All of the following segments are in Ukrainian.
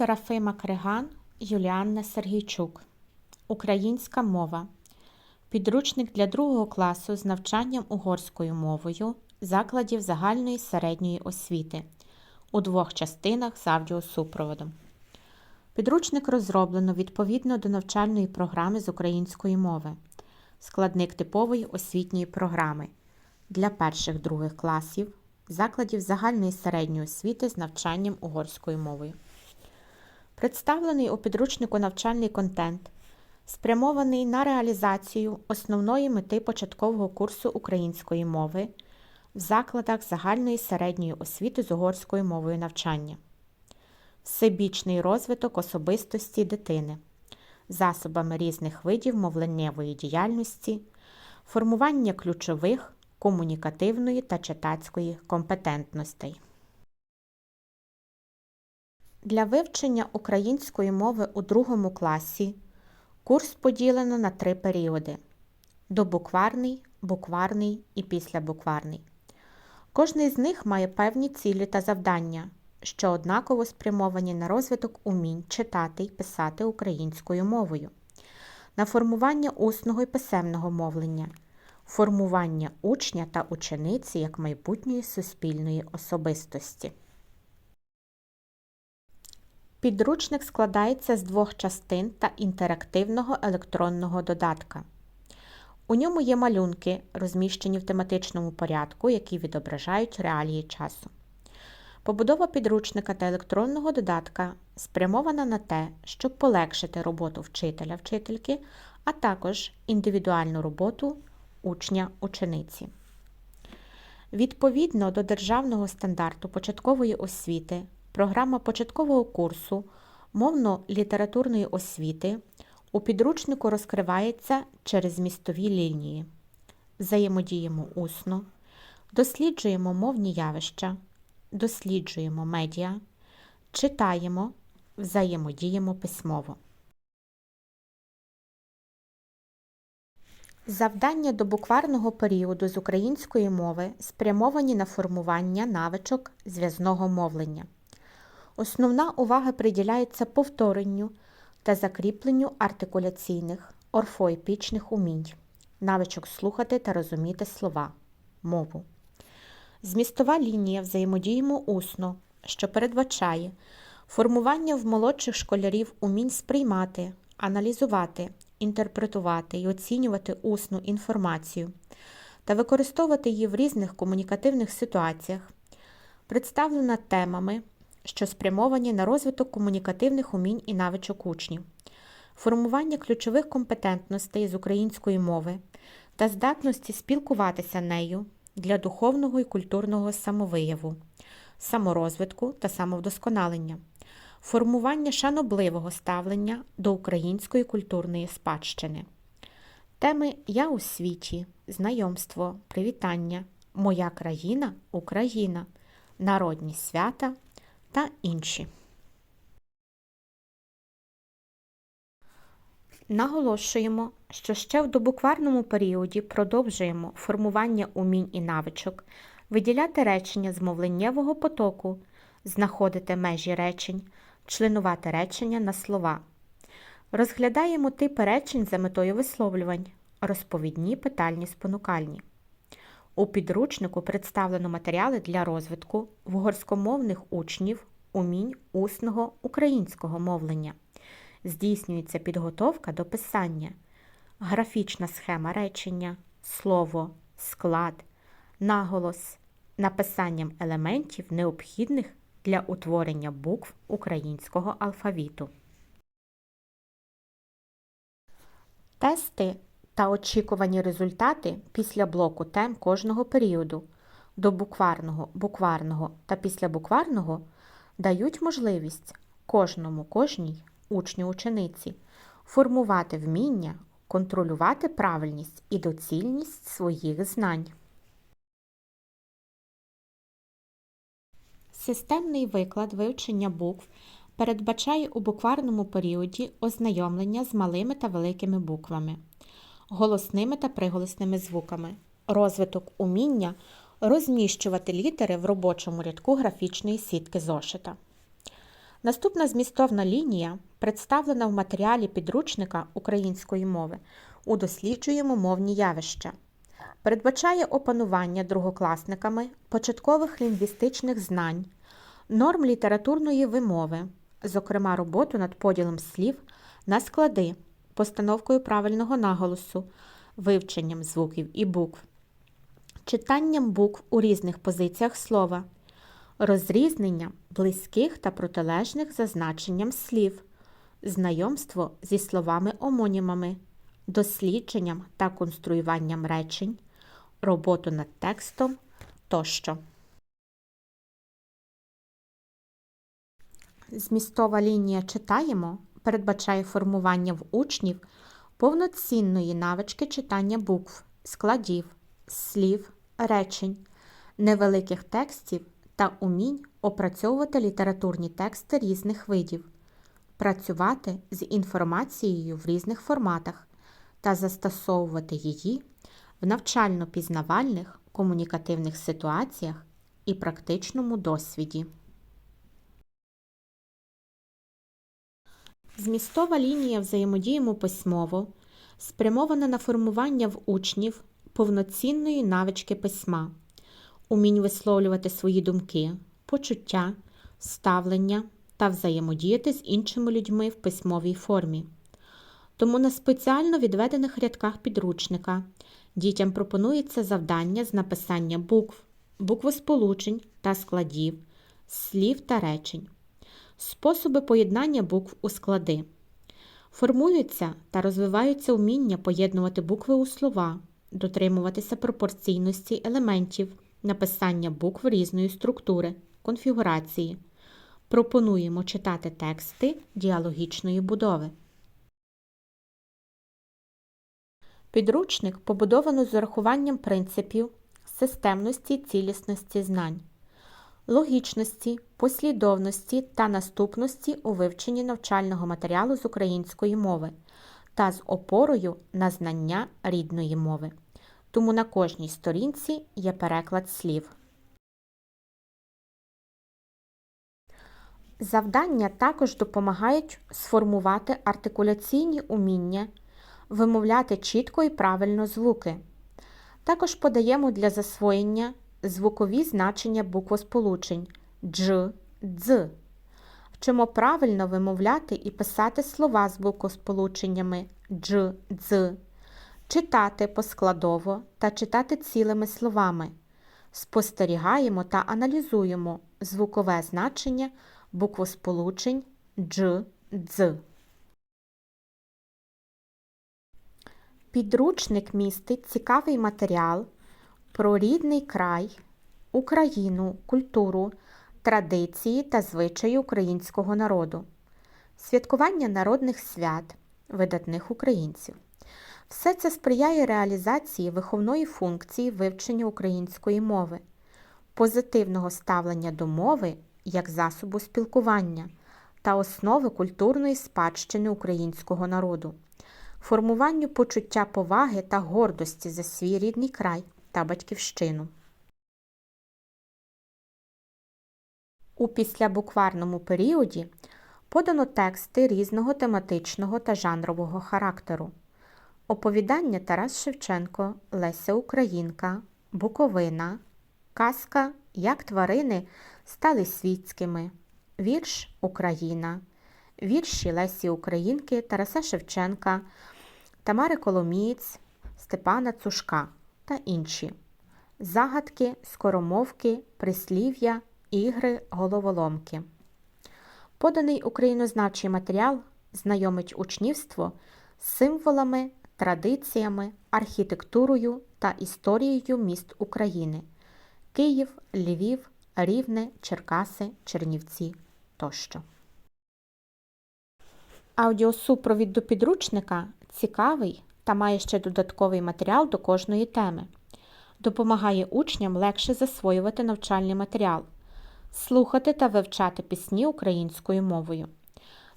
Серафима Криган, Юліанна Сергійчук. Українська мова. Підручник для другого класу з навчанням угорською мовою закладів загальної середньої освіти у двох частинах з аудіосупроводом. Підручник розроблено відповідно до навчальної програми з української мови. Складник типової освітньої програми для перших других класів закладів загальної середньої освіти з навчанням угорською мовою. Представлений у підручнику навчальний контент спрямований на реалізацію основної мети початкового курсу української мови в закладах загальної середньої освіти з угорською мовою навчання, всебічний розвиток особистості дитини, засобами різних видів мовленнєвої діяльності, формування ключових комунікативної та читацької компетентностей. Для вивчення української мови у другому класі курс поділено на три періоди: добукварний, букварний і післябукварний. Кожний з них має певні цілі та завдання, що однаково спрямовані на розвиток умінь читати й писати українською мовою, на формування усного і писемного мовлення, формування учня та учениці як майбутньої суспільної особистості. Підручник складається з двох частин та інтерактивного електронного додатка. У ньому є малюнки, розміщені в тематичному порядку, які відображають реалії часу. Побудова підручника та електронного додатка спрямована на те, щоб полегшити роботу вчителя вчительки, а також індивідуальну роботу учня-учениці. Відповідно до Державного стандарту початкової освіти, програма початкового курсу мовно-літературної освіти у підручнику розкривається через змістові лінії. Взаємодіємо усно, досліджуємо мовні явища, досліджуємо медіа, читаємо, взаємодіємо письмово. Завдання до букварного періоду з української мови спрямовані на формування навичок зв'язного мовлення. Основна увага приділяється повторенню та закріпленню артикуляційних, орфоепічних умінь, навичок слухати та розуміти слова, мову. Змістова лінія взаємодіємо усно, що передбачає формування в молодших школярів умінь сприймати, аналізувати, інтерпретувати і оцінювати усну інформацію та використовувати її в різних комунікативних ситуаціях, представлена темами, що спрямовані на розвиток комунікативних умінь і навичок учнів, формування ключових компетентностей з української мови та здатності спілкуватися нею для духовного і культурного самовияву, саморозвитку та самовдосконалення, формування шанобливого ставлення до української культурної спадщини. Теми Я у світі, знайомство, привітання, Моя країна Україна, народні свята та інші. Наголошуємо, що ще в добукварному періоді продовжуємо формування умінь і навичок, виділяти речення з мовленнєвого потоку, знаходити межі речень, членувати речення на слова. Розглядаємо типи речень за метою висловлювань, розповідні, питальні, спонукальні. У підручнику представлено матеріали для розвитку вугорськомовних учнів умінь усного українського мовлення. Здійснюється підготовка до писання, графічна схема речення, слово, склад, наголос, написанням елементів, необхідних для утворення букв українського алфавіту. Тести та очікувані результати після блоку тем кожного періоду до букварного, букварного та післябукварного дають можливість кожному кожній учню учениці формувати вміння, контролювати правильність і доцільність своїх знань. Системний виклад вивчення букв передбачає у букварному періоді ознайомлення з малими та великими буквами, голосними та приголосними звуками, розвиток уміння розміщувати літери в робочому рядку графічної сітки зошита. Наступна змістовна лінія представлена в матеріалі підручника української мови у досліджуємо мовні явища. Передбачає опанування другокласниками початкових лінгвістичних знань, норм літературної вимови, зокрема роботу над поділом слів на склади, постановкою правильного наголосу, вивченням звуків і букв, читанням букв у різних позиціях слова, розрізненням близьких та протилежних за значенням слів, знайомство зі словами-омонімами, дослідженням та конструюванням речень, роботу над текстом тощо. Змістова лінія читаємо передбачає формування в учнів повноцінної навички читання букв, складів, слів, речень, невеликих текстів та умінь опрацьовувати літературні тексти різних видів, працювати з інформацією в різних форматах та застосовувати її в навчально-пізнавальних комунікативних ситуаціях і практичному досвіді. Змістова лінія взаємодіємо письмово спрямована на формування в учнів повноцінної навички письма, умінь висловлювати свої думки, почуття, ставлення та взаємодіяти з іншими людьми в письмовій формі. Тому на спеціально відведених рядках підручника дітям пропонується завдання з написання букв, буквосполучень та складів, слів та речень. Способи поєднання букв у склади. Формуються та розвиваються вміння поєднувати букви у слова, дотримуватися пропорційності елементів, написання букв різної структури, конфігурації. Пропонуємо читати тексти діалогічної будови. Підручник побудовано з урахуванням принципів системності цілісності знань логічності, послідовності та наступності у вивченні навчального матеріалу з української мови та з опорою на знання рідної мови. Тому на кожній сторінці є переклад слів. Завдання також допомагають сформувати артикуляційні уміння, вимовляти чітко і правильно звуки. Також подаємо для засвоєння звукові значення буквосполучень дж, дз. Вчимо правильно вимовляти і писати слова з буквосполученнями дж, дз, читати поскладово та читати цілими словами. Спостерігаємо та аналізуємо звукове значення буквосполучень дж, дз. Підручник містить цікавий матеріал про рідний край, Україну, культуру, традиції та звичаї українського народу, святкування народних свят, видатних українців. Все це сприяє реалізації виховної функції вивчення української мови, позитивного ставлення до мови як засобу спілкування та основи культурної спадщини українського народу, формуванню почуття поваги та гордості за свій рідний край та батьківщину. У післябукварному періоді подано тексти різного тематичного та жанрового характеру. Оповідання Тарас Шевченко, Леся Українка, Буковина, Казка Як тварини стали світськими, Вірш Україна, вірші Лесі Українки, Тараса Шевченка, Тамари Коломієць, Степана Цушка та інші. Загадки, скоромовки, прислів'я, ігри, головоломки. Поданий українознавчий матеріал знайомить учнівство з символами, традиціями, архітектурою та історією міст України Київ, Львів, Рівне, Черкаси, Чернівці тощо. Аудіосупровід до підручника цікавий та має ще додатковий матеріал до кожної теми. Допомагає учням легше засвоювати навчальний матеріал, слухати та вивчати пісні українською мовою.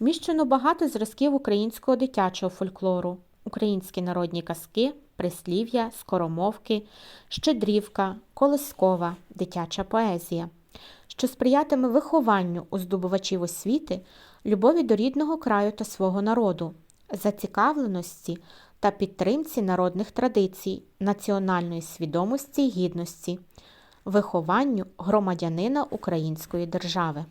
Міщено багато зразків українського дитячого фольклору, українські народні казки, прислів'я, скоромовки, щедрівка, колискова, дитяча поезія. що сприятиме вихованню у здобувачів освіти, любові до рідного краю та свого народу, зацікавленості та підтримці народних традицій, національної свідомості й гідності, вихованню громадянина Української держави.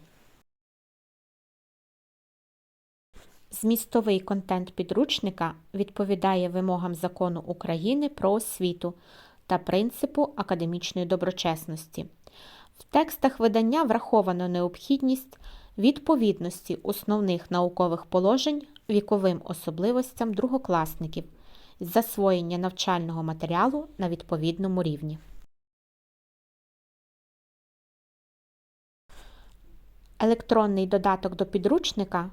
Змістовий контент підручника відповідає вимогам Закону України про освіту та принципу академічної доброчесності. В текстах видання враховано необхідність відповідності основних наукових положень віковим особливостям другокласників засвоєння навчального матеріалу на відповідному рівні. Електронний додаток до підручника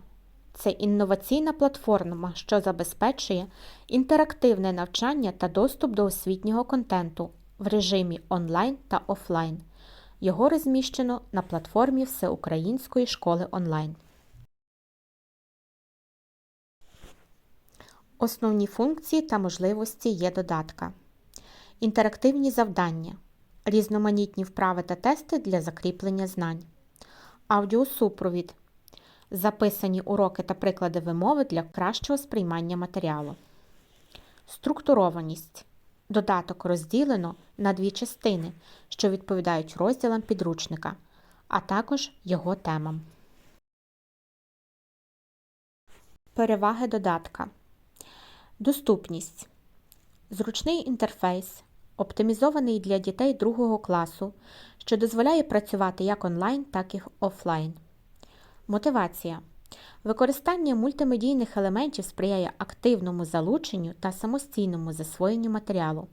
це інноваційна платформа, що забезпечує інтерактивне навчання та доступ до освітнього контенту в режимі онлайн та офлайн. Його розміщено на платформі Всеукраїнської школи онлайн. Основні функції та можливості є додатка. Інтерактивні завдання, різноманітні вправи та тести для закріплення знань, аудіосупровід, записані уроки та приклади вимови для кращого сприймання матеріалу. Структурованість. Додаток розділено на дві частини, що відповідають розділам підручника, а також його темам. Переваги додатка. Доступність. Зручний інтерфейс, оптимізований для дітей другого класу, що дозволяє працювати як онлайн, так і офлайн. Мотивація. Використання мультимедійних елементів сприяє активному залученню та самостійному засвоєнню матеріалу.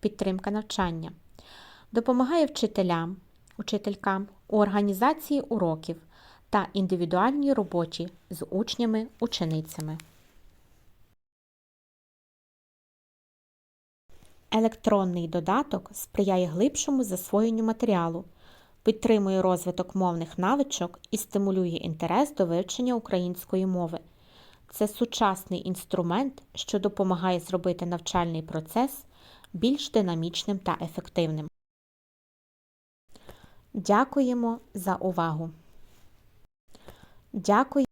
Підтримка навчання. Допомагає вчителям, учителькам у організації уроків та індивідуальній роботі з учнями-ученицями. Електронний додаток сприяє глибшому засвоєнню матеріалу, підтримує розвиток мовних навичок і стимулює інтерес до вивчення української мови. Це сучасний інструмент, що допомагає зробити навчальний процес більш динамічним та ефективним. Дякуємо за увагу. Дякую.